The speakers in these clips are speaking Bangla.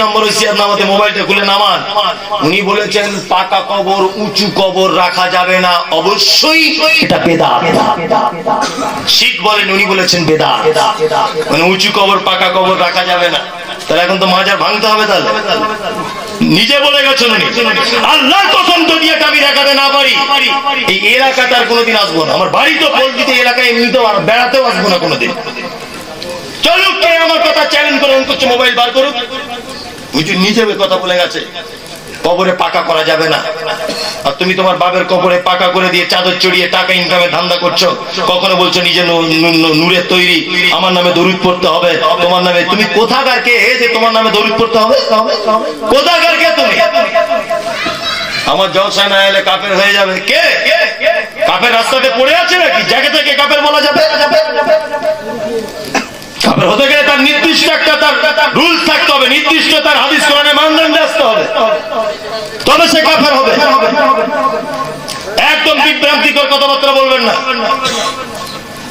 নম্বর ওসিয়াত নামাতে মোবাইলটা খুলে উনি বলেছেন, পাকা উঁচু রাখা যাবে না, অবশ্যই বেদা শিখ বলেন, উনি বলেছেন বেদা মানে উঁচু কবর, পাকা কবর রাখা যাবে না। তাহলে এখন তো মাজার ভাঙতে হবে তাহলে। নিজে বলে গেছেন উনি। আল্লাহর কসম যদি এটা আমি দেখাতে না পারি। এই এলাকাতে আর কোনোদিন আসব না। আমার বাড়ি তো পল্লীতে এলাকায় এমনিতেও আর বেড়াতেও আসব না কোনোদিন। চলুক কে আমার কথা চ্যালেঞ্জ করে করছে মোবাইল বার করুক। হুজুর নিজে কথা বলে গেছে। কবরে পাকা করা যাবে না। আর তুমি তোমার বাবার কবরে পাকা করে দিয়ে চাদর চড়িয়ে টাকা ইনকামের ধান্দা করছ। কখনো বলছো নিজে নূ- নূ- নূ- নূরের তৈরি, আমার নামে দরুদ পড়তে হবে, তোমার নামে তুমি কোথাকার কে? যে তোমার নামে দরুদ পড়তে হবে কোথাকার কে তুমি? আমার জলসা না এলে কাপের হয়ে যাবে। কে? কাপের রাস্তাতে পড়ে আছে নাকি? জায়গা থেকে কাপের বলা যাবে? কাপের হতে গেলে তার নির্দিষ্ট একটা তার রুলস থাকতে হবে। নির্দিষ্ট তার হাদিস কোরআনে মানদণ্ডে আসতে হবে। তবে সে কাফের হবে। একদম বিভ্রান্তিকর কথাবার্তা বলবেন না।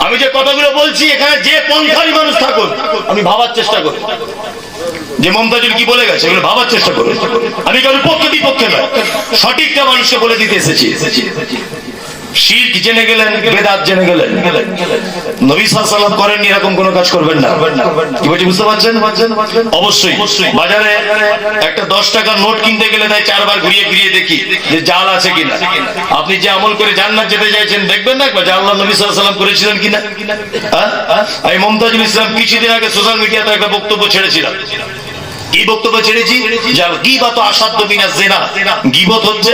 আমি যে কথাগুলো বলছি, এখানে যে পন্থারী মানুষ থাকুন, আমি ভাবার চেষ্টা করি। যে মমতাজুল কি বলে গেছে, এগুলো ভাবার চেষ্টা করুন। আমি কারোর পক্ষে বিপক্ষে নয়, সঠিকটা মানুষকে বলে দিতে এসেছি। শির্ক জেনে গেলেন বেদাত জেনে গেলেন। নবী সাল্লাম করেননি এরকম কোনো কাজ করবেন না। কি বলছি বুঝতে পারছেন? অবশ্যই। বাজারে একটা দশ টাকার নোট কিনতে গেলে তাই চারবার ঘুরিয়ে ঘুরিয়ে দেখি যে জাল আছে কিনা। আপনি যে আমল করে জান্নাত যেতে চাইছেন দেখবেন না একবার যে আল্লাহ নবী সাল্লাম করেছিলেন কিনা? হ্যাঁ? আমি মমতাজুল ইসলাম কিছুদিন আগে সোশ্যাল মিডিয়াতে একটা বক্তব্য ছেড়েছিলাম। কি বক্তব্য ছেড়েছি, যার গিবত আসাধ্য বিনা জেনা। গিবত হচ্ছে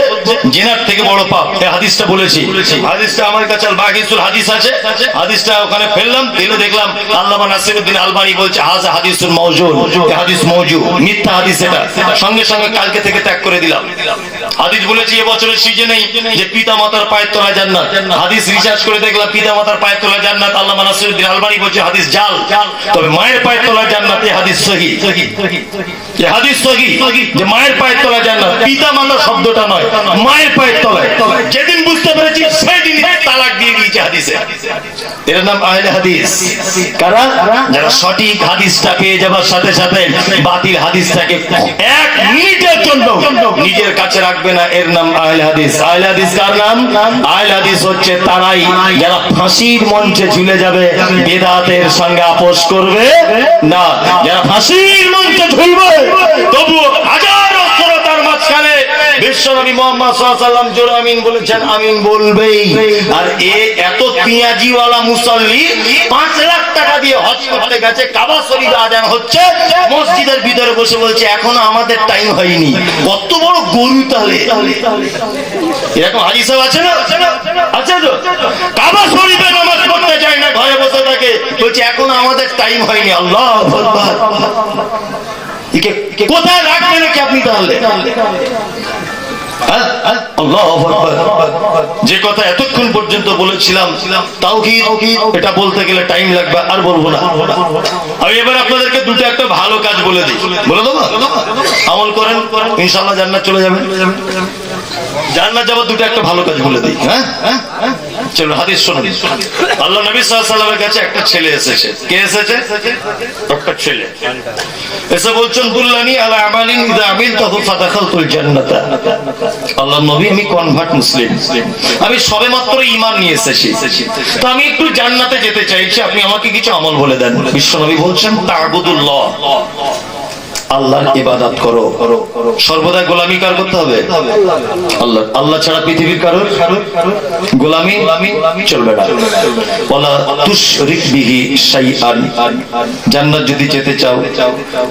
জেনার থেকে বড় পাপ। এই হাদিসটা বলেছি। হাদিসটা আমার কাছে আল বাহিসুল হাদিস আছে। হাদিসটা ওখানে ফেললাম, ফেলে দেখলাম। আল্লামা নাসিরউদ্দিন আলমারি বলছে হাজা হাদিসুল মওজুদ হাদিস মওজুদ মিথ্যা হাদিস এটা। সঙ্গে সঙ্গে কালকে থেকে ত্যাগ করে দিলাম। হাদিস বলেছি এবছরের সিজনেই যে পিতা মাতার পায়ের তোলা যান জান্নাত। হাদিস রিসার্চ করে দেখলাম পিতা মাতার পায়ের তলায় জান্নাত। আল্লাহ নাসিরউদ্দিন আলবানি বলছে হাদিস জাল। তবে মায়ের পায়ের তোলা যান না হাদিস সহি। মায়ের পায়ের তলায় পিতা মাতা শব্দটা নয়, মায়ের পায়ের তলায়। যেদিন বুঝতে পেরেছি তালাক দিয়ে দিয়েছে হাদিসে। এর নাম আহলে হাদিস। কারা? যারা সঠিক হাদিসটা পেয়ে যাবার সাথে সাথে বাতিল হাদিসটাকে এক মিনিটের জন্য নিজের কাছে রাখবে না, এর নাম আহলে হাদিস। আহলে হাদিস কার নাম? আহলে হাদিস হচ্ছে তারাই যারা ফাঁসির মঞ্চে ঝুলে যাবে, বেদাতের সঙ্গে আপোষ করবে। না, যারা ফাঁসির মঞ্চে ঝুলবে তবু হাজারো শ্রোতার মাঝখানে বিশ্বনবী মোহাম্মদ সাল্লাম জোর আমিন বলেছেন, আমিন বলবেই। আর এ এত পিঁয়াজিওয়ালা মুসল্লি পাঁচ লাখ টাকা দিয়ে হজ করতে গেছে, কাবা শরীফ আজান হচ্ছে, মসজিদের ভিতরে বসে বলছে, এখনও আমাদের টাইম হয়নি। কত বড় গরু তাহলে। এরকম হাজি সাহেব আছে না? আছে তো কাবা শরীফে নামাজ পড়তে চায় না ঘরে বসে থাকে বলছে এখনও টাইম হয়নি, আল্লাহ কোথায় রাখবেন নাকি আপনি তাহলে? হ্যাঁ? হ্যাঁ? যে কথা এতক্ষণ পর্যন্ত বলেছিলাম তাও কি এটা বলতে গেলে টাইম লাগবে, আর বলব না। আমি এবার আপনাদেরকে দুটো একটা ভালো কাজ বলে দিই। বলে দেবো? আমল করেন ইনশাল্লাহ জান্নাত চলে যাবেন জান্নাত দুটো একটা ভালো কাজ বলে দিই হ্যাঁ? হ্যাঁ? চলো, হাদিস আল্লাহ নবী ওয়াসাল্লামের কাছে একটা ছেলে এসেছে। কে এসেছে? একটা ছেলে। এসে বলছেন, দুল্লানি আলা আমালিন ইদা আমিলতাহু ফাদাখালতুল জান্নাতা। আল্লাহ নবী, আমি কনভার্ট মুসলিম। আমি সবেমাত্র ঈমান নিয়ে এসেছি। তো আমি একটু জান্নাতে যেতে চাইছি, আপনি আমাকে কিছু আমল বলে দেন। বিশ্বনবী বলছেন, তা'বুদুল্লাহ। আল্লাহর ইবাদত করো। সর্বদা গোলামি কার করতে হবে? আল্লাহ। আল্লাহ ছাড়া পৃথিবীর কারও গোলামি চলবে না। ওয়ালা তুশরিক বিহি শাইআন। জান্নাত যদি যেতে চাও,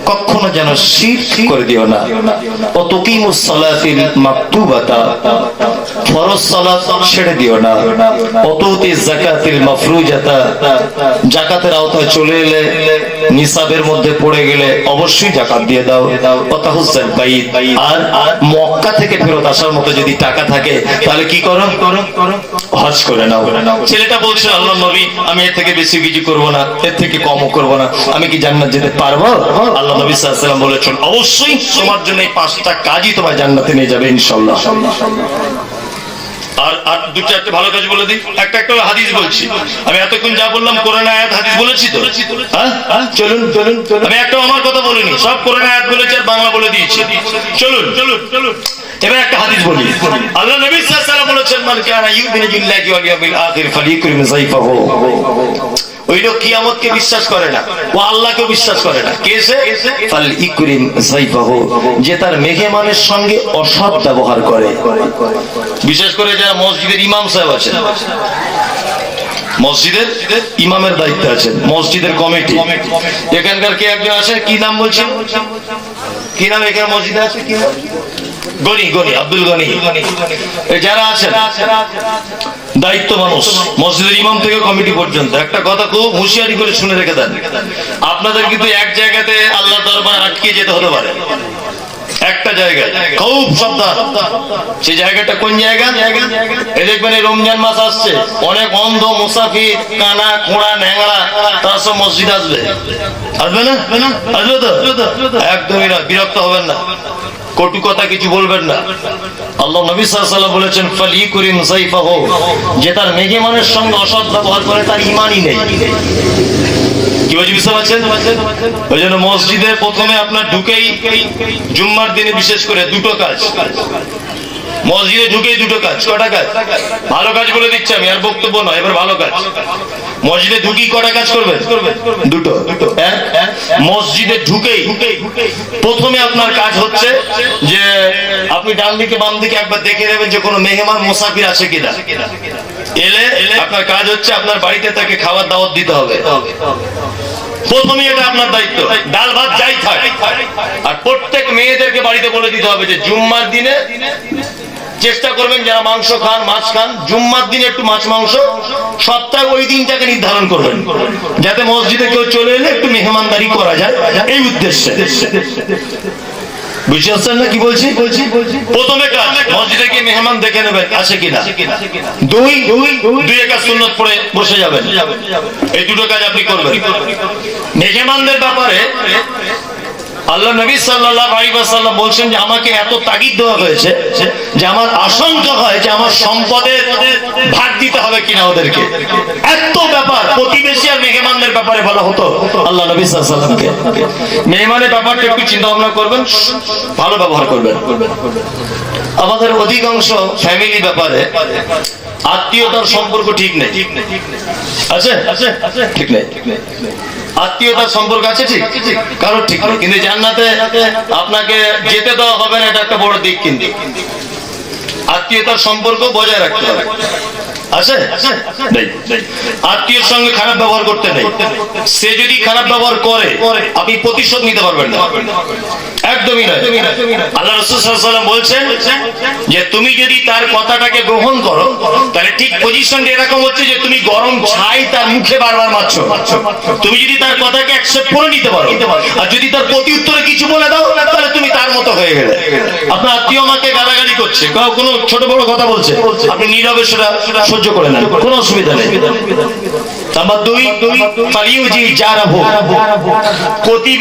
কখনো যেন শিরক করে দিও না। ও তুকিমুস সালাতিল মাকতুবাতা। ফরজ সালাত ছেড়ে দিও না। ও তুতি যাকাতিল মাফরুজাতা। যাকাতের আওতায় চলে এলে, নিসাবের মধ্যে পড়ে গেলে অবশ্যই জাকাত দিয়ে দাও। কথা হচ্ছে আর মক্কা থেকে ফেরত আসার মতো যদি টাকা থাকে, তাহলে কি করো? হজ করে নাও। ছেলেটা বলছে, আল্লাহ নবী, আমি এর থেকে বেশি কিছু করব না, এর থেকে কমও করব না। আমি কি জান্নাত যেতে পারব? আল্লাহ নবী ওয়াসাল্লাম বলেছেন, অবশ্যই তোমার জন্য এই পাঁচটা কাজই তোমার জান্নাতে নিয়ে যাবে ইনশাআল্লাহ। আর আর দু চারটে ভালো কাজ বলে দিই। একটা একটা হাদিস বলছি। আমি এতক্ষণ যা বললাম কোরআন আয়াত হাদিস বলেছি তো? হ্যাঁ? হ্যাঁ? চলুন চলুন আমি একটা আমার কথা বলিনি সব কোরআন আয়াত বলেছি আর বাংলা বলে দিয়েছি। চলুন চলুন চলুন। এবার একটা হাদিস বলি। আল্লাহ নবী সাল্লাল্লাহু আলাইহি ওয়াসাল্লাম বলেছেন মান কানা ইউমিনু বিল্লাহি ওয়াল ইয়াউমিল আখির ফালিকুরিম যাইফাহু। ওই লোক কিয়ামতকে বিশ্বাস করে না, ও আল্লাহকে বিশ্বাস করে না। কে সে? ফাল ইকরিম যাইফাহু যে তার মেহমানের সঙ্গে অসৎ ব্যবহার করে। বিশেষ করে যারা মসজিদের ইমাম সাহেব আছেন। মসজিদের ইমামের দায়িত্ব আছেন, মসজিদের কমিটি। এখানকার কে একজন আছে কি নাম বলছেন? কি নাম এখানে মসজিদে আছে? কি নাম? আপনাদের কিন্তু এক জায়গাতে আল্লাহ দরবারে আটকে যেতে হতে পারে। একটা খুব সাবধান। জায়গাটা কোন জায়গা? এই দেখবেন এই রমজান মাস আসছে। অনেক অন্ধ মুসাফির, কানা খোঁড়া ন্যাংরা তারা সব মসজিদ আসবে। আসবে না? আসবে তো? একদমই না, বিরক্ত হবেন না। কটু কথা কিছু বলবেন না। আল্লাহ নবী সাল্লাল্লাহু বলেছেন ফালি করিম সাইফাহু। যে তার মেহমানের সঙ্গে অসৎ ব্যবহার করে তার ইমানই নেই। কি বুঝি বুঝতে পারছেন ওই মসজিদে প্রথমে আপনার ঢুকেই জুম্মার দিনে বিশেষ করে দুটো কাজ। মসজিদে ঢুকেই দুটো কাজ কটা কাজ? ভালো কাজ বলে দিচ্ছি আমি আর বক্তব্য নয় এবার ভালো কাজ। মসজিদে ঢুকি কটা কাজ করবেন? দুটো। এক, মসজিদে ঢুকেই প্রথমে আপনার কাজ হচ্ছে যে আপনি ডান দিকে বাম দিকে একবার দেখে নেবেন যে কোনো মেহমান মুসাফির আছে কিনা। এলে আপনার কাজ হচ্ছে আপনার বাড়িতে তাকে খাবার দাওয়াত দিতে হবে। প্রথমে এটা আপনার দায়িত্ব। ডাল ভাত যাই থাক। আর প্রত্যেক মেয়েদেরকে বাড়িতে বলে দিতে হবে যে জুম্মার দিনে চেষ্টা করবেন যারা মাংস খান, মাছ খান, জুম্মার দিনে একটু মাছ, মাংস, সপ্তাহে ওই দিনটাকে নির্ধারণ করবেন। যাতে মসজিদে কেউ চলে এলে একটু মেহমানদারি করা যায়। এই উদ্দেশ্যে। মেহমানদের ব্যাপারে আল্লাহ নবী ওয়াসাল্লাম বলছেন যে আমাকে এত তাগিদ দেওয়া হয়েছে যে আমার আশঙ্কা হয় যে আমার সম্পদের ভাগ দিতে হবে কিনা ওদেরকে। এত ব্যাপার, প্রতিবেশী আর মেহমানদের ব্যাপারে বলা হতো আল্লাহ নবী ওয়াসাল্লামকে। মেহমানের ব্যাপারটা একটু চিন্তা ভাবনা করবেন, ভালো ব্যবহার করবেন। আমাদের অধিকাংশ ফ্যামিলি ব্যাপারে আত্মীয়তার সম্পর্ক ঠিক নেই। ঠিক নেই ঠিক আছে? আছে? ঠিক নেই। আত্মীয়তার সম্পর্ক আছে ঠিক? কারোর ঠিক কিন্তু জান্নাতে আপনাকে যেতে দেওয়া হবে না, এটা একটা বড় দিক কিন্তু। আত্মীয়তার সম্পর্ক বজায় রাখতে হবে। আছে? নেই। আত্মীয়ের সঙ্গে খারাপ ব্যবহার করতে নেই। সে যদি খারাপ ব্যবহার করে, আপনি প্রতিশোধ নিতে পারবেন না। একদমই আল্লাহ বলছেন যে, তুমি যদি তার কথাটাকে গ্রহণ করো, তাহলে ঠিক পজিশনটা এরকম হচ্ছে যে, তুমি গরম ছাই তার মুখে বারবার মারছো। তুমি যদি তার কথাকে অ্যাকসেপ্ট করে নিতে পারো, আর যদি তার প্রতি উত্তরে কিছু বলে দাও, তাহলে তুমি তার মতো হয়ে গেলে। আপনার আত্মীয় আমাকে গালাগালি করছে। কোনো ছোট বড় কথা বলছে। আপনি নীরবে সেটা সহ্য করে না কোনো অসুবিধা নেই। নাম্বার দুই ফালিউজি যারা প্রতিবেশী